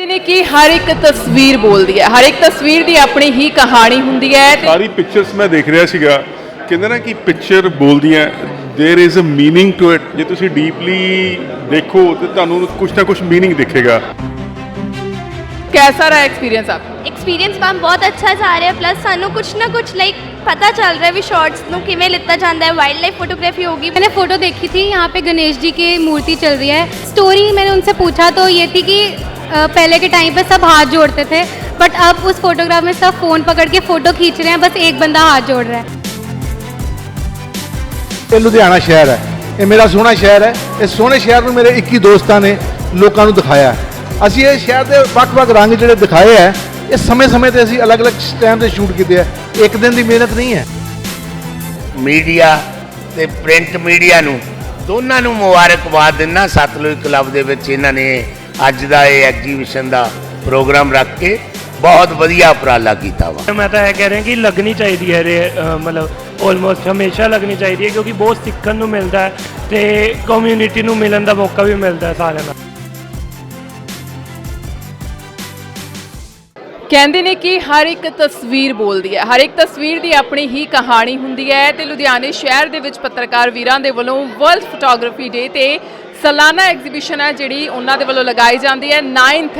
ਕਹਿੰਦੇ ਨੇ ਕਿ ਹਰ ਇੱਕ ਤਸਵੀਰ ਬੋਲਦੀ ਹੈ ਹਰ ਇੱਕ ਤਸਵੀਰ ਦੀ ਆਪਣੀ ਹੀ ਕਹਾਣੀ ਹੁੰਦੀ ਹੈ ਤੇ ਸਾਰੀ ਪਿਕਚਰਸ ਮੈਂ ਦੇਖ ਰਿਹਾ ਸੀਗਾ ਕਹਿੰਦੇ ਨਾ ਕਿ picture ਬੋਲਦੀਆਂ there is a meaning to it ਜੇ ਤੁਸੀਂ ਡੀਪਲੀ ਦੇਖੋ ਤੇ ਤੁਹਾਨੂੰ ਕੁਝ ਨਾ ਕੁਝ मीनिंग ਦਿਖੇਗਾ कैसा रहा एक्सपीरियंस आपका ਐਕਸਪੀਰੀਅੰਸ ਮੈਮ ਬਹੁਤ ਅੱਛਾ ਜਾ ਰਿਹਾ ਪਲੱਸ ਸਾਨੂੰ ਕੁਝ ਨਾ ਕੁਝ ਲਾਈਕ ਪਤਾ ਚੱਲ ਰਿਹਾ ਵੀ ਸ਼ਾਰਟਸ ਨੂੰ ਕਿਵੇਂ ਲਿੱਤਾ ਜਾਂਦਾ ਹੈ ਵਾਈਲਡ ਲਾਈਫ ਫੋਟੋਗ੍ਰਾਫੀ होगी मैंने फोटो देखी थी यहाँ पे गणेश जी की मूर्ति चल रही है स्टोरी मैंने उनसे पूछा तो ये थी कि अ, पहले के टाइम पे सब हाथ जोड़ते थे बट अब उस फोटोग्राफ में सब फ़ोन पकड़ के फ़ोटो खींच रहे हैं बस एक बंदा हाथ जोड़ रहा है ਇਹ ਲੁਧਿਆਣਾ ਸ਼ਹਿਰ ਹੈ ਇਹ ਮੇਰਾ ਸੋਹਣਾ ਸ਼ਹਿਰ ਹੈ ਇਸ ਸੋਹਣੇ ਸ਼ਹਿਰ ਨੂੰ ਮੇਰੇ 21 ਦੋਸਤਾਂ ਨੇ ਲੋਕਾਂ ਨੂੰ ਦਿਖਾਇਆ ਹੈ। ਅਸੀਂ ਇਹ ਸ਼ਹਿਰ ਦੇ ਵੱਖ-ਵੱਖ ਰੰਗ ਜਿਹੜੇ ਦਿਖਾਏ ਹੈ ਇਹ ਸਮੇਂ-ਸਮੇਂ ਤੇ ਅਸੀਂ ਅਲੱਗ-ਅਲੱਗ ਟਾਈਮ ਤੇ ਸ਼ੂਟ ਕੀਤੇ ਹੈ ਇੱਕ ਦਿਨ ਦੀ ਮਿਹਨਤ ਨਹੀਂ ਹੈ ਮੀਡੀਆ ਤੇ ਪ੍ਰਿੰਟ ਮੀਡੀਆ ਨੂੰ ਦੋਨਾਂ ਨੂੰ ਮੁਬਾਰਕਬਾਦ ਦਿੰਦਾ ਸਤਲੁਜ ਕਲੱਬ ਦੇ ਵਿੱਚ ਇਹਨਾਂ ਨੇ ਅੱਜ ਦਾ ਇਹ ਐਗਜੀਬਿਸ਼ਨ ਦਾ ਪ੍ਰੋਗਰਾਮ ਰੱਖ ਕੇ ਬਹੁਤ ਵਧੀਆ ਉਪਰਾਲਾ ਕੀਤਾ ਵਾ। ਮੈਂ ਤਾਂ ਇਹ ਕਹਿ ਰਿਹਾ ਕਿ ਲੱਗਣੀ ਚਾਹੀਦੀ ਹੈ ਰੇ ਮਤਲਬ ਆਲਮੋਸਟ ਹਮੇਸ਼ਾ ਲੱਗਣੀ ਚਾਹੀਦੀ ਹੈ ਕਿਉਂਕਿ ਬਹੁਤ ਸਿੱਖਣ ਨੂੰ ਮਿਲਦਾ ਹੈ ਤੇ ਕਮਿਊਨਿਟੀ ਨੂੰ ਮਿਲਣ ਦਾ ਮੌਕਾ ਵੀ ਮਿਲਦਾ ਹੈ ਸਾਰਿਆਂ ਨਾਲ ਕਹਿੰਦੇ ਨੇ ਕਿ ਹਰ ਇੱਕ ਤਸਵੀਰ ਬੋਲਦੀ ਹੈ ਹਰ ਇੱਕ ਤਸਵੀਰ ਦੀ ਆਪਣੀ ਹੀ ਕਹਾਣੀ ਹੁੰਦੀ ਹੈ ਤੇ ਲੁਧਿਆਣੇ ਸ਼ਹਿਰ ਦੇ ਵਿੱਚ ਪੱਤਰਕਾਰ ਵੀਰਾਂ ਦੇ ਵੱਲੋਂ ਵਰਲਡ ਫੋਟੋਗ੍ਰਾਫੀ ਡੇ ਤੇ ਸਾਲਾਨਾ ਐਗਜ਼ੀਬਿਸ਼ਨ ਹੈ ਜਿਹੜੀ ਉਹਨਾਂ ਦੇ ਵੱਲੋਂ ਲਗਾਈ ਜਾਂਦੀ ਹੈ। 9th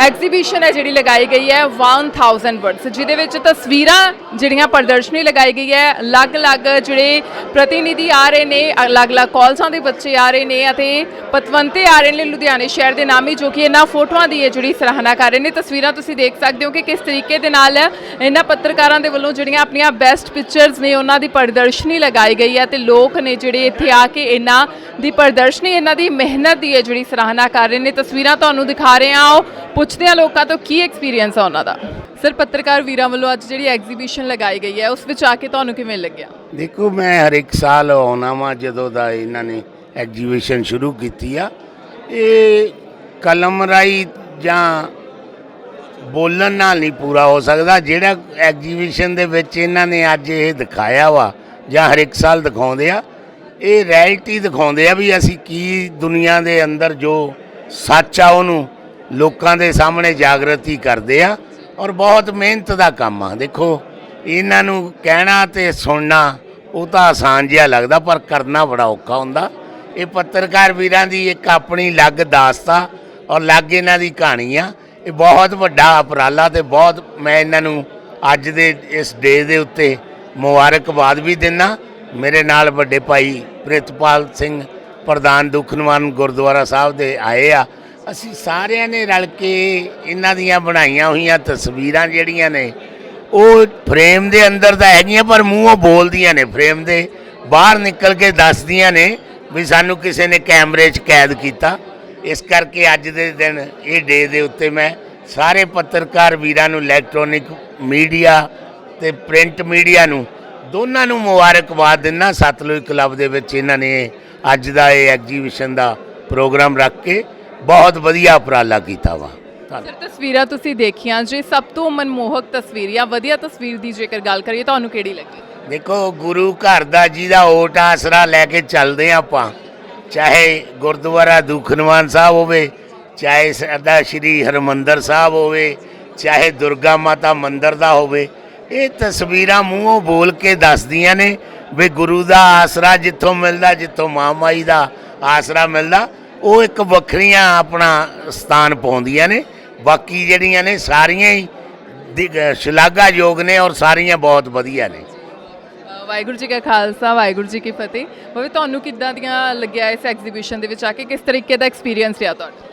ਐਗਜ਼ੀਬਿਸ਼ਨ ਹੈ ਜਿਹੜੀ ਲਗਾਈ ਗਈ ਹੈ 1000 ਵਰਡਸ ਜਿਹਦੇ ਵਿੱਚ ਤਸਵੀਰਾਂ ਜਿਹੜੀਆਂ ਪ੍ਰਦਰਸ਼ਨੀ ਲਗਾਈ ਗਈ ਹੈ, ਅਲੱਗ-ਅਲੱਗ ਜਿਹੜੇ ਪ੍ਰਤੀਨਿਧੀ ਆ ਰਹੇ ਨੇ, ਅਲੱਗ-ਅਲੱਗ ਕਾਲਸਾਂ ਦੇ ਬੱਚੇ ਆ ਰਹੇ ਨੇ ਅਤੇ ਪਤਵੰਤੇ ਆ ਰਹੇ ਨੇ ਲੁਧਿਆਣੇ ਸ਼ਹਿਰ ਦੇ ਨਾਮੀ, ਜੋ ਕਿ ਇਹਨਾਂ ਫੋਟੋਆਂ ਦੀ ਹੈ ਜਿਹੜੀ ਸਰਾਹਨਾ ਕਰ ਰਹੇ ਨੇ। ਤਸਵੀਰਾਂ ਤੁਸੀਂ ਦੇਖ ਸਕਦੇ ਹੋ ਕਿ ਕਿਸ ਤਰੀਕੇ ਦੇ ਨਾਲ ਇਹਨਾਂ ਪੱਤਰਕਾਰਾਂ ਦੇ ਵੱਲੋਂ ਜਿਹੜੀਆਂ ਆਪਣੀਆਂ ਬੈਸਟ ਪਿਕਚਰਸ ਨੇ, ਉਹਨਾਂ ਦੀ ਪ੍ਰਦਰਸ਼ਨੀ ਲਗਾਈ ਗਈ ਹੈ ਤੇ ਲੋਕ ਨੇ ਜਿਹੜੇ ਇੱਥੇ ਆ ਕੇ ਇਹਨਾਂ ਦੀ ਪ੍ਰਦਰਸ਼ਨੀ, ਇਹਨਾਂ ਦੀ ਮਿਹਨਤ ਦੀ ਹੈ ਜਿਹੜੀ ਸਰਾਹਨਾ ਕਰ ਰਹੇ ਨੇ। ਤਸਵੀਰਾਂ ਤੁਹਾਨੂੰ ਦਿਖਾ ਰਹੇ ਹਾਂ। ਉਹ ਪੁੱਛਦੇ ਆ ਲੋਕਾਂ ਤੋਂ ਕੀ ਐਕਸਪੀਰੀਅੰਸ ਆ ਉਹਨਾਂ ਦਾ? ਸਰ, ਪੱਤਰਕਾਰ ਵੀਰਾਂ ਵੱਲੋਂ ਅੱਜ ਜਿਹੜੀ ਐਗਜ਼ੀਬਿਸ਼ਨ ਲਗਾਈ ਗਈ ਹੈ, ਉਸ ਵਿੱਚ ਆ ਕੇ ਤੁਹਾਨੂੰ ਕਿਵੇਂ ਲੱਗਿਆ? ਦੇਖੋ, ਮੈਂ ਹਰ ਇੱਕ ਸਾਲ ਆਉਣਾ ਵਾਂ ਜਦੋਂ ਦਾ ਇਹਨਾਂ ਨੇ ਐਗਜੀਬਿਸ਼ਨ ਸ਼ੁਰੂ ਕੀਤੀ ਆ। ਇਹ ਕਲਮ ਰਾਈ ਜਾਂ ਬੋਲਣ ਨਾਲ ਨਹੀਂ ਪੂਰਾ ਹੋ ਸਕਦਾ। ਜਿਹੜਾ ਐਗਜੀਬਿਸ਼ਨ ਦੇ ਵਿੱਚ ਇਹਨਾਂ ਨੇ ਅੱਜ ਇਹ ਦਿਖਾਇਆ ਵਾ, ਜਾਂ ਹਰ ਇੱਕ ਸਾਲ ਦਿਖਾਉਂਦੇ ਆ, ਇਹ ਰਿਐਲਿਟੀ ਦਿਖਾਉਂਦੇ ਆ ਵੀ ਅਸੀਂ ਕੀ ਦੁਨੀਆ ਦੇ ਅੰਦਰ ਜੋ ਸੱਚ ਆ ਉਹਨੂੰ ਲੋਕਾਂ ਦੇ ਸਾਹਮਣੇ ਜਾਗਰਤੀ ਕਰਦੇ ਆ ਔਰ ਬਹੁਤ ਮਿਹਨਤ ਦਾ ਕੰਮ ਆ। ਦੇਖੋ, ਇਹਨਾਂ ਨੂੰ ਕਹਿਣਾ ਤੇ ਸੁਣਨਾ, ਉਹ ਤਾਂ ਆਸਾਨ ਜਿਹਾ ਲੱਗਦਾ, ਪਰ ਕਰਨਾ ਬੜਾ ਔਖਾ ਹੁੰਦਾ। ਇਹ ਪੱਤਰਕਾਰ ਵੀਰਾਂ ਦੀ ਇੱਕ ਆਪਣੀ ਅਲੱਗ ਦਾਸਤਾ ਔਰ ਅਲੱਗ ਇਹਨਾਂ ਦੀ ਕਹਾਣੀ ਆ। ਇਹ ਬਹੁਤ ਵੱਡਾ ਉਪਰਾਲਾ ਤੇ ਬਹੁਤ ਮੈਂ ਇਹਨਾਂ ਨੂੰ ਅੱਜ ਦੇ, ਇਸ ਡੇ ਦੇ ਉੱਤੇ ਮੁਬਾਰਕਬਾਦ ਵੀ ਦਿੰਦਾ ਮੇਰੇ ਨਾਲ ਵੱਡੇ ਭਾਈ ਪ੍ਰਿਤਪਾਲ ਸਿੰਘ, ਪ੍ਰਧਾਨ ਦੁਖਨਵਾਨ ਗੁਰਦੁਆਰਾ ਸਾਹਿਬ ਦੇ ਆਏ ਆ। ਅਸੀਂ ਸਾਰਿਆਂ ਨੇ ਰਲ ਕੇ ਇਹਨਾਂ ਦੀਆਂ ਬਣਾਈਆਂ ਹੋਈਆਂ ਤਸਵੀਰਾਂ ਜਿਹੜੀਆਂ ਨੇ, ਉਹ ਫਰੇਮ ਦੇ ਅੰਦਰ ਤਾਂ ਹੈਗੀਆਂ, ਪਰ ਮੂੰਹੋਂ ਬੋਲਦੀਆਂ ਨੇ ਫਰੇਮ ਦੇ। ਬਾਹਰ ਨਿਕਲ ਕੇ ਦੱਸਦੀਆਂ ਨੇ ਵੀ ਸਾਨੂੰ ਕਿਸੇ ਨੇ ਕੈਮਰੇ 'ਚ ਕੈਦ ਕੀਤਾ। ਇਸ ਕਰਕੇ ਅੱਜ ਦੇ ਦਿਨ, ਇਹ ਡੇ ਦੇ ਉੱਤੇ ਮੈਂ ਸਾਰੇ ਪੱਤਰਕਾਰ ਵੀਰਾਂ ਨੂੰ, ਇਲੈਕਟ੍ਰੋਨਿਕ ਮੀਡੀਆ ਤੇ ਪ੍ਰਿੰਟ ਮੀਡੀਆ ਨੂੰ, ਦੋਨਾਂ ਨੂੰ ਮੁਬਾਰਕਬਾਦ ਦਿੰਦਾ। ਸਤਲੁਜ ਕਲੱਬ ਦੇ ਵਿੱਚ ਇਹਨਾਂ ਨੇ ਅੱਜ ਦਾ ਇਹ ਐਗਜੀਬਿਸ਼ਨ ਦਾ ਪ੍ਰੋਗਰਾਮ ਰੱਖ ਕੇ ਬਹੁਤ ਵਧੀਆ ਉਪਰਾਲਾ ਕੀਤਾ ਵਾ। ਸਰ ਤਸਵੀਰਾਂ ਤੁਸੀਂ ਦੇਖੀਆਂ ਜੇ ਸਭ ਤੋਂ ਮਨਮੋਹਕ ਤਸਵੀਰ ਜਾਂ ਵਧੀਆ ਤਸਵੀਰ ਦੀ ਜੇਕਰ ਗੱਲ ਕਰੀਏ ਤੁਹਾਨੂੰ ਕਿਹੜੀ ਲੱਗੀ? ਦੇਖੋ ਗੁਰੂ ਘਰ ਦਾ ਜਿਹਦਾ ਓਟ ਆਸਰਾ ਲੈ ਕੇ ਚੱਲਦੇ ਹਾਂ ਆਪਾਂ ਚਾਹੇ ਗੁਰਦੁਆਰਾ ਦੁਖਨਵਾਨ ਸਾਹਿਬ ਹੋਵੇ ਚਾਹੇ ਸਾਡਾ ਸ਼੍ਰੀ ਹਰਮੰਦਰ ਸਾਹਿਬ ਹੋਵੇ ਚਾਹੇ ਦੁਰਗਾ ਮਾਤਾ ਮੰਦਿਰ ਦਾ ਹੋਵੇ ਇਹ ਤਸਵੀਰਾਂ ਮੂੰਹੋਂ ਬੋਲ ਕੇ ਦੱਸਦੀਆਂ ਨੇ ਵੀ ਗੁਰੂ ਦਾ ਆਸਰਾ ਜਿੱਥੋਂ ਮਿਲਦਾ ਜਿੱਥੋਂ ਮਾਂ ਮਾਈ ਦਾ ਆਸਰਾ ਮਿਲਦਾ ਉਹ ਇੱਕ ਵੱਖਰੀਆਂ ਆਪਣਾ ਸਥਾਨ ਪਾਉਂਦੀਆਂ ਨੇ। ਬਾਕੀ ਜਿਹੜੀਆਂ ਨੇ ਸਾਰੀਆਂ ਹੀ ਦਿ- ਸ਼ਲਾਘਾਯੋਗ ਨੇ ਔਰ ਸਾਰੀਆਂ ਬਹੁਤ ਵਧੀਆ ਨੇ। ਅ, ਵਾਹਿਗੁਰੂ ਜੀ ਕਾ ਖਾਲਸਾ ਵਾਹਿਗੁਰੂ ਜੀ ਕੀ ਫਤਿਹ। ਬਾਬੇ ਤੁਹਾਨੂੰ ਕਿੱਦਾਂ ਦੀਆਂ ਲੱਗਿਆ ਇਸ ਐਗਜ਼ੀਬਿਸ਼ਨ ਦੇ ਵਿੱਚ ਆ ਕੇ? ਕਿਸ ਤਰੀਕੇ ਦਾ ਐਕਸਪੀਰੀਅੰਸ ਰਿਹਾ ਤੁਹਾਡਾ?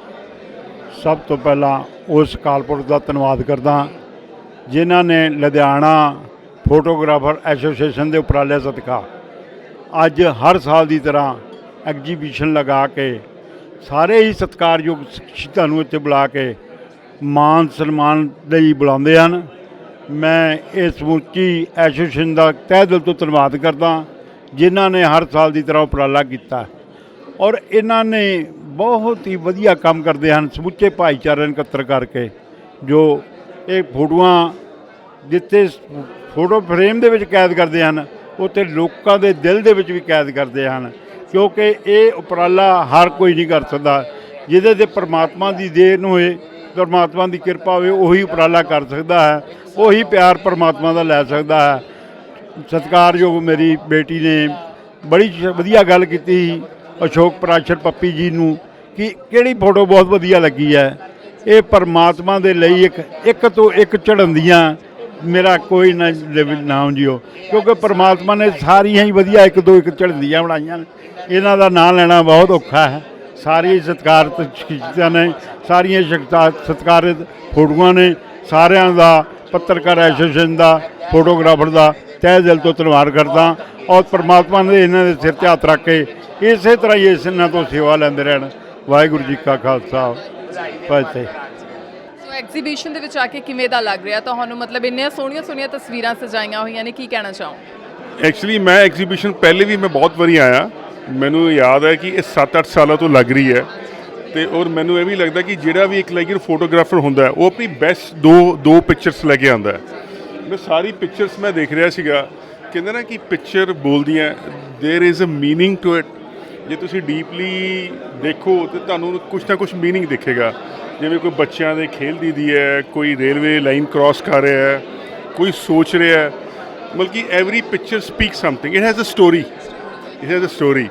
ਸਭ ਤੋਂ ਪਹਿਲਾਂ ਉਸ ਕਾਲਪੁਰਖ ਦਾ ਧੰਨਵਾਦ ਕਰਦਾ ਜਿਨ੍ਹਾਂ ਨੇ ਲੁਧਿਆਣਾ ਫੋਟੋਗ੍ਰਾਫਰ ਐਸੋਸੀਏਸ਼ਨ ਦੇ ਉਪਰਾਲੇ ਸਦਕਾ। ਅੱਜ ਹਰ ਸਾਲ ਦੀ ਤਰ੍ਹਾਂ ਐਗਜੀਬਿਸ਼ਨ ਲਗਾ ਕੇ ਸਾਰੇ ਹੀ ਸਤਿਕਾਰਯੋਗ ਸ਼ਖਸੀਅਤਾਂ ਨੂੰ ਇੱਥੇ ਬੁਲਾ ਕੇ ਮਾਨ ਸਨਮਾਨ ਲਈ ਬੁਲਾਉਂਦੇ ਹਨ। ਮੈਂ ਇਸ ਸਮੁੱਚੀ ਐਸੋਸੀਏਸ਼ਨ ਦਾ ਤਹਿ ਦਿਲ ਤੋਂ ਧੰਨਵਾਦ ਕਰਦਾ, ਜਿਨ੍ਹਾਂ ਨੇ ਹਰ ਸਾਲ ਦੀ ਤਰ੍ਹਾਂ ਉਪਰਾਲਾ ਕੀਤਾ। ਔਰ ਇਹਨਾਂ ਨੇ ਬਹੁਤ ਹੀ ਵਧੀਆ ਕੰਮ ਕਰਦੇ ਹਨ, ਸਮੁੱਚੇ ਭਾਈਚਾਰੇ ਨੂੰ ਇਕੱਤਰ ਕਰਕੇ, ਜੋ ਇਹ ਫੋਟੋਆਂ ਜਿੱਥੇ ਫੋਟੋ ਫਰੇਮ ਦੇ ਵਿੱਚ ਕੈਦ ਕਰਦੇ ਹਨ, ਉੱਥੇ ਲੋਕਾਂ ਦੇ ਦਿਲ ਦੇ ਵਿੱਚ ਵੀ ਕੈਦ ਕਰਦੇ ਹਨ। ਕਿਉਂਕਿ ਇਹ ਉਪਰਾਲਾ ਹਰ ਕੋਈ ਨਹੀਂ ਕਰ ਸਕਦਾ। ਜਿਹਦੇ ਤੇ ਪਰਮਾਤਮਾ ਦੀ ਦੇਣ ਹੋਏ, ਪਰਮਾਤਮਾ ਦੀ ਕਿਰਪਾ ਹੋਵੇ, ਉਹੀ ਉਪਰਾਲਾ ਕਰ ਸਕਦਾ ਹੈ। ਉਹੀ ਪਿਆਰ ਪਰਮਾਤਮਾ ਦਾ ਲੈ ਸਕਦਾ ਹੈ। ਸਤਿਕਾਰਯੋਗ ਮੇਰੀ ਬੇਟੀ ਨੇ ਬੜੀ ਵਧੀਆ ਗੱਲ ਕੀਤੀ ਸੀ, ਅਸ਼ੋਕ ਪ੍ਰਾਸ਼ਰ ਪੱਪੀ ਜੀ ਨੂੰ, ਕਿ ਕਿਹੜੀ ਫੋਟੋ ਬਹੁਤ ਵਧੀਆ ਲੱਗੀ ਹੈ। ਇਹ ਪਰਮਾਤਮਾ ਦੇ ਲਈ ਇੱਕ ਇੱਕ ਤੋਂ ਇੱਕ ਚੜ੍ਹਨ ਦੀਆਂ ਮੇਰਾ ਕੋਈ ਨਾ ਲਿਵ- ਨਾਮ ਜਿਓ। ਕਿਉਂਕਿ ਪਰਮਾਤਮਾ ਨੇ ਸਾਰੀਆਂ ਹੀ ਵਧੀਆ ਇੱਕ ਦੋ ਇੱਕ ਝੜਦੀਆਂ ਬਣਾਈਆਂ ਨੇ। ਇਹਨਾਂ ਦਾ ਨਾਮ ਲੈਣਾ ਬਹੁਤ ਔਖਾ ਹੈ। ਸਾਰੀਆਂ ਹੀ ਸਤਿਕਾਰਤ ਸ਼ਖਸੀਅਤਾਂ ਨੇ, ਸਾਰੀਆਂ ਸ਼ਖਸੀਅਤਾਂ ਸਤਿਕਾਰਿਤ ਫੋਟੋਆਂ ਨੇ, ਸਾਰਿਆਂ ਦਾ, ਪੱਤਰਕਾਰ ਐਸੋਸੀਏਸ਼ਨ ਦਾ, ਫੋਟੋਗ੍ਰਾਫਰ ਦਾ, ਤਹਿ ਦਿਲ ਤੋਂ ਧੰਨਵਾਦ ਕਰਦਾ। ਔਰ ਪਰਮਾਤਮਾ ਨੇ ਇਹਨਾਂ ਦੇ ਸਿਰ ਤੇ ਹੱਥ ਰੱਖ ਕੇ ਇਸੇ ਤਰ੍ਹਾਂ ਹੀ ਇਸ ਇਹਨਾਂ ਤੋਂ ਸੇਵਾ ਲੈਂਦੇ ਰਹਿਣ। ਵਾਹਿਗੁਰੂ ਜੀ ਕਾ ਖਾਲਸਾ। ਫਤਿਹ ਸੋ ਐਗਜ਼ੀਬਿਸ਼ਨ ਦੇ ਵਿੱਚ ਆ ਕੇ ਕਿਵੇਂ ਦਾ ਲੱਗ ਰਿਹਾ ਤੁਹਾਨੂੰ ਮਤਲਬ ਇੰਨੀਆਂ ਸੋਹਣੀਆਂ ਸੋਹਣੀਆਂ ਤਸਵੀਰਾਂ ਸਜਾਈਆਂ ਹੋਈਆਂ ਨੇ ਕੀ ਕਹਿਣਾ ਚਾਹੋ ਐਕਚੁਅਲੀ ਮੈਂ ਐਗਜ਼ੀਬਿਸ਼ਨ ਪਹਿਲੇ ਵੀ ਮੈਂ ਬਹੁਤ ਵਾਰੀ ਆਇਆ ਮੈਨੂੰ ਯਾਦ ਹੈ ਕਿ ਇਹ 7-8 ਸਾਲਾਂ ਤੋਂ ਲੱਗ ਰਹੀ ਹੈ ਤੇ ਔਰ ਮੈਨੂੰ ਇਹ ਵੀ ਲੱਗਦਾ ਕਿ ਜਿਹੜਾ ਵੀ ਇੱਕ ਲਾਈਕ ਫੋਟੋਗ੍ਰਾਫਰ ਹੁੰਦਾ ਹੈ, ਉਹ ਆਪਣੀ ਬੈਸਟ ਦੋ ਦੋ ਪਿਕਚਰਸ ਲੈ ਕੇ ਆਉਂਦਾ ਹੈ ਮੈਂ ਸਾਰੀ ਪਿਕਚਰਸ ਮੈਂ ਦੇਖ ਰਿਹਾ ਸੀਗਾ ਕਹਿੰਦੇ ਨਾ ਕਿ picture ਬੋਲਦੀਆਂ there is a meaning to it ਜੇ ਤੁਸੀਂ ਡੀਪਲੀ ਦੇਖੋ ਤੇ ਤੁਹਾਨੂੰ ਕੁਝ ਨਾ ਕੁਝ मीनिंग ਦਿਖੇਗਾ ਜਿਵੇਂ ਕੋਈ ਬੱਚਿਆਂ ਦੇ ਖੇਲਦੀ ਦੀ ਹੈ ਕੋਈ ਰੇਲਵੇ ਲਾਈਨ ਕ੍ਰਾਸ ਕਰ ਰਿਹਾ ਹੈ ਕੋਈ ਸੋਚ ਰਿਹਾ ਹੈ ਬਲਕਿ every picture speak something it has a story it has a story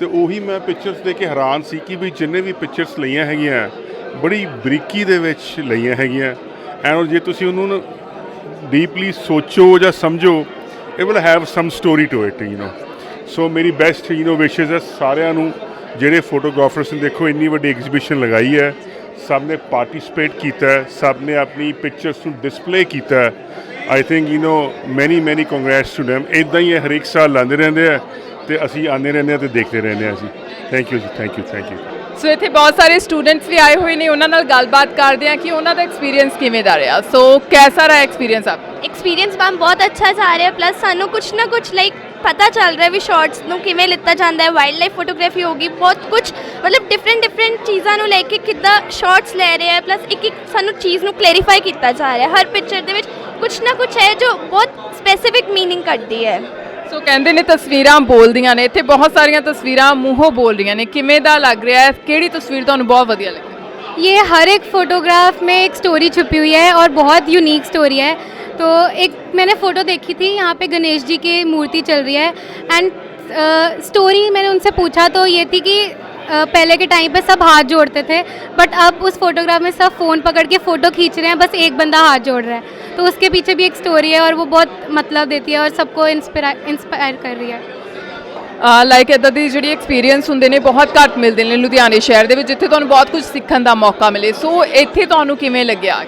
ਤੇ ਉਹੀ ਮੈਂ ਪਿਕਚਰਸ ਦੇਖ ਕੇ ਹੈਰਾਨ ਸੀ ਕਿ ਵੀ ਜਿੰਨੇ ਵੀ ਪਿਕਚਰਸ ਲਈਆਂ ਹੈਗੀਆਂ ਬੜੀ ਬਰੀਕੀ ਦੇ ਵਿੱਚ ਲਈਆਂ ਹੈਗੀਆਂ ਐਂਡ ਜੇ ਤੁਸੀਂ ਉਹਨੂੰ ਡੀਪਲੀ ਸੋਚੋ ਜਾਂ ਸਮਝੋ it will have some story to it you know so ਮੇਰੀ ਬੈਸਟ ਯੂ نو ਵਿਸ਼ੇਸ ਹੈ ਸਾਰਿਆਂ ਨੂੰ ਜਿਹੜੇ ਫੋਟੋਗ੍ਰਾਫਰਸ ਨੇ ਦੇਖੋ ਇੰਨੀ ਵੱਡੀ ਐਗਜ਼ੀਬਿਸ਼ਨ ਲਗਾਈ ਹੈ ਸਭ ਨੇ ਪਾਰਟਿਸਿਪੇਟ ਕੀਤਾ ਹੈ ਸਭ ਨੇ ਆਪਣੀ ਪਿਕਚਰਸ ਨੂੰ ਡਿਸਪਲੇ ਕੀਤਾ ਹੈ। I think you know many many congrats to them ਇਦਾਂ ਹੀ ਇਹ ਹਰੇਕ ਸਾਲ ਲਾਉਂਦੇ ਰਹਿੰਦੇ ਆ ਤੇ ਅਸੀਂ ਆਉਂਦੇ ਰਹਿੰਦੇ ਹਾਂ ਤੇ ਦੇਖਦੇ ਰਹਿੰਦੇ ਹਾਂ ਅਸੀਂ। Thank you ji thank you thank you so ਇੱਥੇ ਬਹੁਤ ਸਾਰੇ ਸਟੂਡੈਂਟਸ ਵੀ ਆਏ ਹੋਏ ਨੇ ਉਹਨਾਂ ਨਾਲ ਗੱਲਬਾਤ ਕਰਦੇ ਆ ਕਿ ਉਹਨਾਂ ਦਾ ਐਕਸਪੀਰੀਅੰਸ ਕਿਵੇਂ ਦਾ ਰਿਹਾ। ਸੋ ਕੈਸਾ ਰਹਾ ਐਕਸਪੀਰੀਅੰਸ ਆਪ? ਐਕਸਪੀਰੀਅੰਸ ਮੈਮ ਬਹੁਤ ਅੱਛਾ ਜਾ ਰਿਹਾ ਪਲੱਸ ਸਾਨੂੰ ਕੁਛ ਨਾ ਕੁਛ ਲਾਈਕ ਪਤਾ ਚੱਲ ਰਿਹਾ ਵੀ ਸ਼ਾਰਟਸ ਨੂੰ ਕਿਵੇਂ ਲਿੱਤਾ ਜਾਂਦਾ ਹੈ ਵਾਈਲਡ ਲਾਈਫ ਫੋਟੋਗ੍ਰਾਫੀ ਹੋਗੀ ਬਹੁਤ ਕੁਝ ਮਤਲਬ ਡਿਫਰੈਂਟ ਡਿਫਰੈਂਟ ਚੀਜ਼ਾਂ ਨੂੰ ਲੈ ਕੇ ਕਿੱਦਾਂ ਸ਼ਾਰਟਸ ਲੈ ਰਿਹਾ ਹੈ ਪਲੱਸ ਇੱਕ ਇੱਕ ਸਾਨੂੰ ਚੀਜ਼ ਨੂੰ ਕਲੈਰੀਫਾਈ ਕੀਤਾ ਜਾ ਰਿਹਾ ਹਰ ਪਿਕਚਰ ਦੇ ਵਿੱਚ ਕੁਛ ਨਾ ਕੁਛ ਹੈ ਜੋ ਬਹੁਤ ਸਪੈਸੀਫਿਕ मीनिंग ਕੱਢਦੀ ਹੈ ਸੋ ਕਹਿੰਦੇ ਨੇ ਤਸਵੀਰਾਂ ਬੋਲਦੀਆਂ ਨੇ ਇੱਥੇ ਬਹੁਤ ਸਾਰੀਆਂ ਤਸਵੀਰਾਂ ਮੂੰਹੋਂ ਬੋਲ ਰਹੀਆਂ ਨੇ ਕਿਵੇਂ ਦਾ ਲੱਗ ਰਿਹਾ ਹੈ ਕਿਹੜੀ ਤਸਵੀਰ ਤੁਹਾਨੂੰ ਬਹੁਤ ਵਧੀਆ ਲੱਗੀ ये हर एक फोटोग्राफ में एक स्टोरी छुपी हुई है और बहुत यूनिक स्टोरी है तो एक मैंने फ़ोटो देखी थी यहाँ पे गणेश जी की मूर्ति चल रही है एंड स्टोरी मैंने उनसे पूछा तो ये थी कि अ, पहले के टाइम पे सब हाथ जोड़ते थे बट अब उस फोटोग्राफ में सब फ़ोन पकड़ के फ़ोटो खींच रहे हैं बस एक बंदा हाथ जोड़ रहा है तो उसके पीछे भी एक स्टोरी है और वो बहुत मतलब देती है और सबको इंस्पायर इंस्पायर कर रही है ਲਾਈਕ ਇਦਾਂ ਦੀ ਜਿਹੜੀ ਐਕਸਪੀਰੀਅੰਸ ਹੁੰਦੇ ਨੇ ਬਹੁਤ ਘੱਟ ਮਿਲਦੇ ਨੇ ਲੁਧਿਆਣੇ ਸ਼ਹਿਰ ਦੇ ਵਿੱਚ ਜਿੱਥੇ ਤੁਹਾਨੂੰ ਬਹੁਤ ਕੁਝ ਸਿੱਖਣ ਦਾ ਮੌਕਾ ਮਿਲੇ ਸੋ ਇੱਥੇ ਤੁਹਾਨੂੰ ਕਿਵੇਂ ਲੱਗਿਆ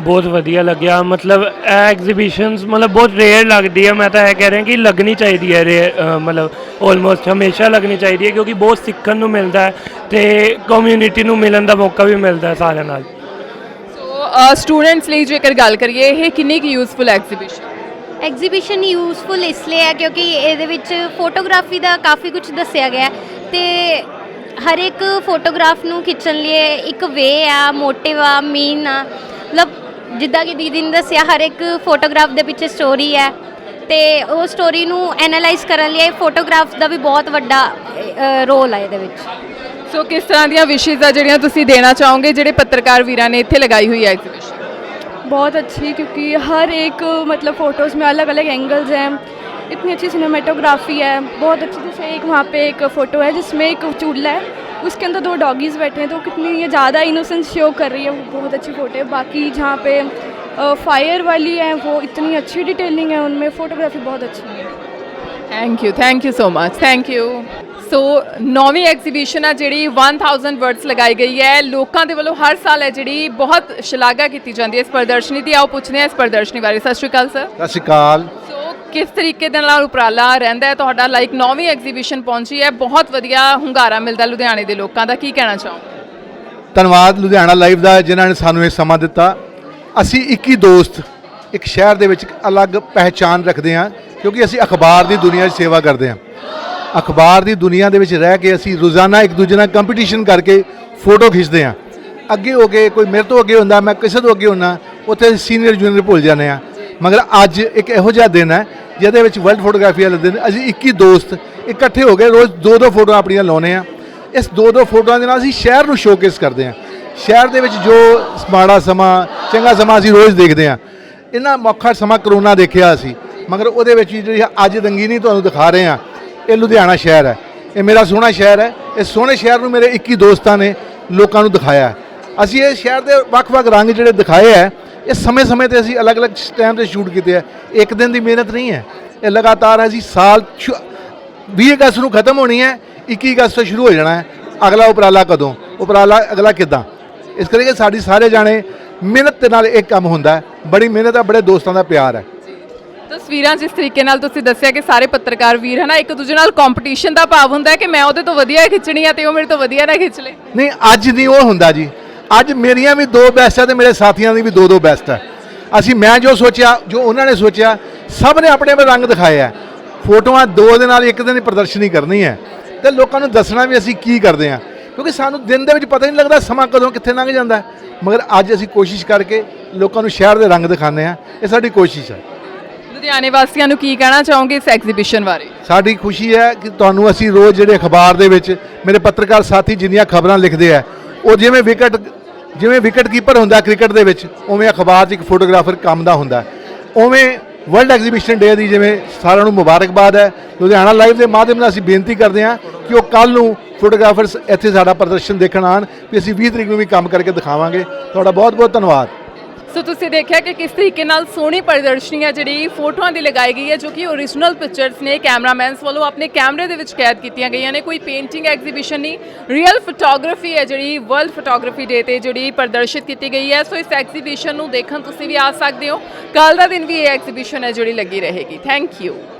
ਬਹੁਤ ਵਧੀਆ ਲੱਗਿਆ। ਮਤਲਬ ਇਹ ਐਗਜ਼ੀਬਿਸ਼ਨਸ ਮਤਲਬ ਬਹੁਤ ਰੇਅਰ ਲੱਗਦੀ ਹੈ ਮੈਂ ਤਾਂ ਇਹ ਕਹਿ ਰਿਹਾ ਕਿ ਲੱਗਣੀ ਚਾਹੀਦੀ ਹੈ rare, ਅ, ਮਤਲਬ ਆਲਮੋਸਟ ਹਮੇਸ਼ਾ ਲੱਗਣੀ ਚਾਹੀਦੀ ਹੈ ਕਿਉਂਕਿ ਬਹੁਤ ਸਿੱਖਣ ਨੂੰ ਮਿਲਦਾ ਹੈ ਤੇ ਕਮਿਊਨਿਟੀ ਨੂੰ ਮਿਲਣ ਦਾ ਮੌਕਾ ਵੀ ਮਿਲਦਾ ਹੈ ਸਾਰਿਆਂ ਨਾਲ। ਸੋ ਸਟੂਡੈਂਟਸ ਲਈ ਜੇਕਰ ਗੱਲ ਕਰੀਏ ਇਹ ਕਿੰਨੀ ਕੁ ਯੂਜ਼ਫੁਲ ਐਗਜ਼ੀਬਿਸ਼ਨ ਐਗਜ਼ੀਬਿਸ਼ਨ ਯੂਜ਼ਫੁਲ ਇਸ ਲਈ ਹੈ ਕਿਉਂਕਿ ਇਹਦੇ ਵਿੱਚ ਫੋਟੋਗ੍ਰਾਫੀ ਦਾ ਕਾਫੀ ਕੁਝ ਦੱਸਿਆ ਗਿਆ ਹੈ ਤੇ ਹਰ ਇੱਕ ਫੋਟੋਗ੍ਰਾਫ ਨੂੰ ਖਿੱਚਣ ਲਈ ਇੱਕ ਵੇ ਆ ਮੋਟਿਵ ਆ ਮੀਨ ਆ। ਮਤਲਬ ਜਿੱਦਾਂ ਕਿ ਦੀਦੀ ਨੇ ਦੱਸਿਆ ਹਰ ਇੱਕ ਫੋਟੋਗ੍ਰਾਫ ਦੇ ਪਿੱਛੇ ਸਟੋਰੀ ਹੈ ਤੇ ਉਹ ਸਟੋਰੀ ਨੂੰ ਐਨਾਲਾਈਜ਼ ਕਰਨ ਲਈ ਫੋਟੋਗ੍ਰਾਫ ਦਾ ਵੀ ਬਹੁਤ ਵੱਡਾ ਰੋਲ ਹੈ ਇਹਦੇ ਵਿੱਚ ਸੋ ਕਿਸ ਤਰ੍ਹਾਂ ਦੀਆਂ ਵਿਸ਼ੇਸ ਆ ਜਿਹੜੀਆਂ ਤੁਸੀਂ ਦੇਣਾ ਚਾਹੋਗੇ ਜਿਹੜੇ ਪੱਤਰਕਾਰ ਵੀਰਾਂ ਨੇ ਇੱਥੇ ਲਗਾਈ ਹੋਈ ਹੈ ਐਗਜ਼ੀਬਿਸ਼ਨ बहुत अच्छी क्योंकि हर एक मतलब फ़ोटोज़ में अलग अलग एंगल्स हैं इतनी अच्छी सिनेमेटोग्राफी है बहुत अच्छी जैसे एक वहाँ पे एक फ़ोटो है जिसमें एक चूल्हा है उसके अंदर दो डॉगीज़ बैठे हैं तो कितनी ये ज़्यादा इनोसेंस शो कर रही है वो बहुत अच्छी फ़ोटो है बाकी जहाँ पे फायर वाली है वो इतनी अच्छी डिटेलिंग है उनमें फ़ोटोग्राफी बहुत अच्छी है thank you thank you so much thank you so ਨੌਵੀਂ ਐਗਜ਼ੀਬਿਸ਼ਨ ਆ ਜਿਹੜੀ 1000 ਵਰਡਸ ਲਗਾਈ ਗਈ ਹੈ ਲੋਕਾਂ ਦੇ ਵੱਲੋਂ ਹਰ ਸਾਲ ਹੈ ਜਿਹੜੀ ਬਹੁਤ ਸ਼ਲਾਘਾ ਕੀਤੀ ਜਾਂਦੀ ਹੈ ਇਸ ਪ੍ਰਦਰਸ਼ਨੀ ਦੀ ਆਓ ਪੁੱਛਦੇ ਹਾਂ ਇਸ ਪ੍ਰਦਰਸ਼ਨੀ ਬਾਰੇ ਸਤਿ ਸ਼੍ਰੀ ਅਕਾਲ ਸਰ ਸਤਿ ਸ਼੍ਰੀ ਅਕਾਲ ਸੋ ਕਿਸ ਤਰੀਕੇ ਦੇ ਨਾਲ ਉਪਰਾਲਾ ਰਹਿੰਦਾ ਹੈ? ਤੁਹਾਡਾ ਲਾਈਕ ਨੌਵੀਂ ਐਗਜ਼ੀਬਿਸ਼ਨ ਪਹੁੰਚੀ ਹੈ। ਬਹੁਤ ਵਧੀਆ ਹੁੰਗਾਰਾ ਮਿਲਦਾ ਲੁਧਿਆਣੇ ਦੇ ਲੋਕਾਂ ਦਾ। ਕੀ ਕਹਿਣਾ ਚਾਹੋ ਧੰਨਵਾਦ ਲੁਧਿਆਣਾ ਲਾਈਵ ਦਾ, ਜਿਨ੍ਹਾਂ ਨੇ ਸਾਨੂੰ ਇਹ ਸਮਾਂ ਦਿੱਤਾ। ਅਸੀਂ 21 ਦੋਸਤ, ਇੱਕ ਸ਼ਹਿਰ ਦੇ ਵਿੱਚ ਅਲੱਗ ਪਹਿਚਾਨ ਰੱਖਦੇ ਹਾਂ, ਕਿਉਂਕਿ ਅਸੀਂ ਅਖਬਾਰ ਦੀ ਦੁਨੀਆ 'ਚ ਸੇਵਾ ਕਰਦੇ ਹਾਂ। ਅਖਬਾਰ ਦੀ ਦੁਨੀਆ ਦੇ ਵਿੱਚ ਰਹਿ ਕੇ ਅਸੀਂ ਰੋਜ਼ਾਨਾ ਇੱਕ ਦੂਜੇ ਨਾਲ ਕੰਪੀਟੀਸ਼ਨ ਕਰਕੇ ਫੋਟੋ ਖਿੱਚਦੇ ਹਾਂ। ਅੱਗੇ ਹੋ ਕੇ ਕੋਈ ਮੇਰੇ ਤੋਂ ਅੱਗੇ ਹੁੰਦਾ, ਮੈਂ ਕਿਸੇ ਤੋਂ ਅੱਗੇ ਹੁੰਦਾ, ਉੱਥੇ ਸੀਨੀਅਰ ਜੂਨੀਅਰ ਭੁੱਲ ਜਾਂਦੇ ਆ ਮਗਰ ਅੱਜ ਇੱਕ ਇਹੋ ਜਿਹਾ ਦਿਨ ਹੈ, ਜਿਹਦੇ ਵਿੱਚ ਵਰਲਡ ਫੋਟੋਗ੍ਰਾਫੀ ਵਾਲੇ ਦਿਨ, ਅਸੀਂ 21 ਦੋਸਤ ਇਕੱਠੇ ਹੋ ਕੇ ਰੋਜ਼ ਦੋ ਦੋ ਫੋਟੋਆਂ ਆਪਣੀਆਂ ਲਾਉਨੇ ਆ ਇਸ ਦੋ ਦੋ ਫੋਟੋਆਂ ਦੇ ਨਾਲ ਅਸੀਂ ਸ਼ਹਿਰ ਨੂੰ ਸ਼ੋਕੇਸ ਕਰਦੇ ਹਾਂ। ਸ਼ਹਿਰ ਦੇ ਵਿੱਚ ਜੋ ਮਾੜਾ ਸਮਾਂ, ਚੰਗਾ ਸਮਾਂ ਅਸੀਂ ਰੋਜ਼ ਦੇਖਦੇ ਹਾਂ। ਇਹਨਾਂ ਮੌਖਾ ਸਮਾਂ ਕਰੋਨਾ ਦੇਖਿਆ ਅਸੀਂ, ਮਗਰ ਉਹਦੇ ਵਿੱਚ ਵੀ ਜਿਹੜੀ ਅੱਜ ਰੰਗੀਨੀ ਤੁਹਾਨੂੰ ਦਿਖਾ ਰਹੇ ਹਾਂ, ਇਹ ਲੁਧਿਆਣਾ ਸ਼ਹਿਰ ਹੈ। ਇਹ ਮੇਰਾ ਸੋਹਣਾ ਸ਼ਹਿਰ ਹੈ। ਇਹ ਸੋਹਣੇ ਸ਼ਹਿਰ ਨੂੰ ਮੇਰੇ 21 ਦੋਸਤਾਂ ਨੇ ਲੋਕਾਂ ਨੂੰ ਦਿਖਾਇਆ ਅਸੀਂ ਇਹ ਸ਼ਹਿਰ ਦੇ ਵੱਖ-ਵੱਖ ਰੰਗ ਜਿਹੜੇ ਦਿਖਾਏ ਹੈ ਇਹ ਸਮੇਂ-ਸਮੇਂ ਤੇ ਅਸੀਂ ਅਲੱਗ-ਅਲੱਗ ਟਾਈਮ ਤੇ ਸ਼ੂਟ ਕੀਤੇ ਹੈ ਇੱਕ ਦਿਨ ਦੀ ਮਿਹਨਤ ਨਹੀਂ ਹੈ। ਇਹ ਲਗਾਤਾਰ ਅਸੀਂ ਸਾਲ ਸ਼ੁ- 20 ਅਗਸਤ ਨੂੰ ਖਤਮ ਹੋਣੀ ਹੈ 21 ਅਗਸਤ ਤੋਂ ਸ਼ੁਰੂ ਹੋ ਜਾਣਾ ਹੈ। ਅਗਲਾ ਉਪਰਾਲਾ ਕਦੋਂ? ਉਪਰਾਲਾ ਅਗਲਾ ਕਿੱਦਾਂ? ਇਸ ਕਰਕੇ ਸਾਡੀ ਸਾਰੇ ਜਾਣੇ ਮਿਹਨਤ ਦੇ ਨਾਲ ਇੱਕ ਕੰਮ ਹੁੰਦਾ ਹੈ। ਬੜੀ ਮਿਹਨਤ ਹੈ ਬੜੇ ਦੋਸਤਾਂ ਦਾ ਪਿਆਰ ਹੈ। ਤਸਵੀਰਾਂ ਜਿਸ ਤਰੀਕੇ ਨਾਲ ਤੁਸੀਂ ਦੱਸਿਆ ਕਿ ਸਾਰੇ ਪੱਤਰਕਾਰ ਵੀਰ ਹਨਾ ਇੱਕ ਦੂਜੇ ਨਾਲ ਕੰਪੀਟੀਸ਼ਨ ਦਾ ਭਾਵ ਹੁੰਦਾ ਹੈ ਕਿ ਮੈਂ ਉਹਦੇ ਤੋਂ ਵਧੀਆ ਖਿੱਚਣੀ ਆ ਤੇ ਉਹ ਮੇਰੇ ਤੋਂ ਵਧੀਆ ਨਾ ਖਿੱਚ ਲੇ। ਨਹੀਂ ਅੱਜ ਨਹੀਂ ਉਹ ਹੁੰਦਾ ਜੀ। ਅੱਜ ਮੇਰੀਆਂ ਵੀ ਦੋ ਬੈਸਟ ਹੈ ਤੇ ਮੇਰੇ ਸਾਥੀਆਂ ਦੀ ਵੀ ਦੋ ਦੋ ਬੈਸਟ ਹੈ ਅਸੀਂ ਮੈਂ ਜੋ ਸੋਚਿਆ ਜੋ ਉਹਨਾਂ ਨੇ ਸੋਚਿਆ ਸਭ ਨੇ ਆਪਣੇ ਆਪਣੇ ਰੰਗ ਦਿਖਾਏ ਹੈ ਫੋਟੋਆਂ ਦੋ ਦੇ ਨਾਲ ਇੱਕ ਦਿਨ ਦੀ ਪ੍ਰਦਰਸ਼ਨੀ ਕਰਨੀ ਹੈ ਤੇ ਲੋਕਾਂ ਨੂੰ ਦੱਸਣਾ ਵੀ ਅਸੀਂ ਕੀ ਕਰਦੇ ਹਾਂ ਕਿਉਂਕਿ ਸਾਨੂੰ ਦਿਨ ਦੇ ਵਿੱਚ ਪਤਾ ਨਹੀਂ ਲੱਗਦਾ ਸਮਾਂ ਕਦੋਂ ਕਿੱਥੇ ਲੰਘ ਜਾਂਦਾ। ਮਗਰ ਅੱਜ ਅਸੀਂ ਕੋਸ਼ਿਸ਼ ਕਰਕੇ ਲੋਕਾਂ ਨੂੰ ਸ਼ਹਿਰ ਦੇ ਰੰਗ ਦਿਖਾਉਂਦੇ ਹਾਂ ਇਹ ਸਾਡੀ ਕੋਸ਼ਿਸ਼ ਹੈ ਲੁਧਿਆਣੇ ਵਾਸੀਆਂ ਨੂੰ ਕੀ ਕਹਿਣਾ ਚਾਹੋਗੇ ਇਸ ਐਗਜ਼ੀਬਿਸ਼ਨ ਬਾਰੇ? ਸਾਡੀ ਖੁਸ਼ੀ ਹੈ ਕਿ ਤੁਹਾਨੂੰ ਅਸੀਂ ਰੋਜ਼ ਜਿਹੜੇ ਅਖਬਾਰ ਦੇ ਵਿੱਚ ਮੇਰੇ ਪੱਤਰਕਾਰ ਸਾਥੀ ਜਿੰਨੀਆਂ ਖਬਰਾਂ ਲਿਖਦੇ ਆ ਉਹ ਜਿਵੇਂ ਵਿਕਟ ਜਿਵੇਂ ਵਿਕਟ ਕੀਪਰ ਹੁੰਦਾ ਕ੍ਰਿਕਟ ਦੇ ਵਿੱਚ, ਉਵੇਂ ਅਖਬਾਰ 'ਚ ਇੱਕ ਫੋਟੋਗ੍ਰਾਫਰ ਕੰਮ ਦਾ ਹੁੰਦਾ। ਉਵੇਂ ਵਰਲਡ ਐਗਜ਼ੀਬਿਸ਼ਨ ਡੇ ਦੀ ਜਿਵੇਂ ਸਾਰਿਆਂ ਨੂੰ ਮੁਬਾਰਕਬਾਦ ਹੈ। ਲੁਧਿਆਣਾ ਲਾਈਵ ਦੇ ਮਾਧਿਅਮ ਨਾਲ ਅਸੀਂ ਬੇਨਤੀ ਕਰਦੇ ਹਾਂ ਕਿ ਉਹ ਕੱਲ ਨੂੰ ਫੋਟੋਗ੍ਰਾਫਰਸ ਇੱਥੇ ਸਾਡਾ ਪ੍ਰਦਰਸ਼ਨ ਦੇਖਣ ਆਉਣ, ਵੀ ਅਸੀਂ 20 ਤਰੀਕ ਨੂੰ ਵੀ ਕੰਮ ਕਰਕੇ ਦਿਖਾਵਾਂਗੇ। ਤੁਹਾਡਾ ਬਹੁਤ ਬਹੁਤ ਧੰਨਵਾਦ। ਸੋ ਤੁਸੀਂ ਦੇਖਿਆ ਕਿ ਕਿਸ ਤਰੀਕੇ ਨਾਲ ਸੋਹਣੀ ਪ੍ਰਦਰਸ਼ਨੀ ਹੈ ਜਿਹੜੀ ਫੋਟੋਆਂ ਦੀ ਲਗਾਈ ਗਈ ਹੈ, ਜੋ ਕਿ ਓਰੀਜਨਲ ਪਿਕਚਰਸ ਨੇ ਕੈਮਰਾਮੈਨਸ ਵੱਲੋਂ ਆਪਣੇ ਕੈਮਰੇ ਦੇ ਵਿੱਚ ਕੈਦ ਕੀਤੀਆਂ ਗਈਆਂ ਨੇ। ਕੋਈ ਪੇਂਟਿੰਗ ਐਗਜ਼ੀਬਿਸ਼ਨ ਨਹੀਂ ਰੀਅਲ ਫੋਟੋਗ੍ਰਾਫੀ ਹੈ ਜਿਹੜੀ ਵਰਲਡ ਫੋਟੋਗ੍ਰਾਫੀ ਡੇ ਤੇ ਜਿਹੜੀ ਪ੍ਰਦਰਸ਼ਿਤ ਕੀਤੀ ਗਈ ਹੈ। ਸੋ ਇਸ ਐਗਜ਼ੀਬਿਸ਼ਨ ਨੂੰ ਦੇਖਣ ਤੁਸੀਂ ਵੀ ਆ ਸਕਦੇ ਹੋ। ਕੱਲ ਦਾ ਦਿਨ ਵੀ ਇਹ ਐਗਜ਼ੀਬਿਸ਼ਨ ਹੈ ਜਿਹੜੀ ਲੱਗੀ ਰਹੇਗੀ। Thank you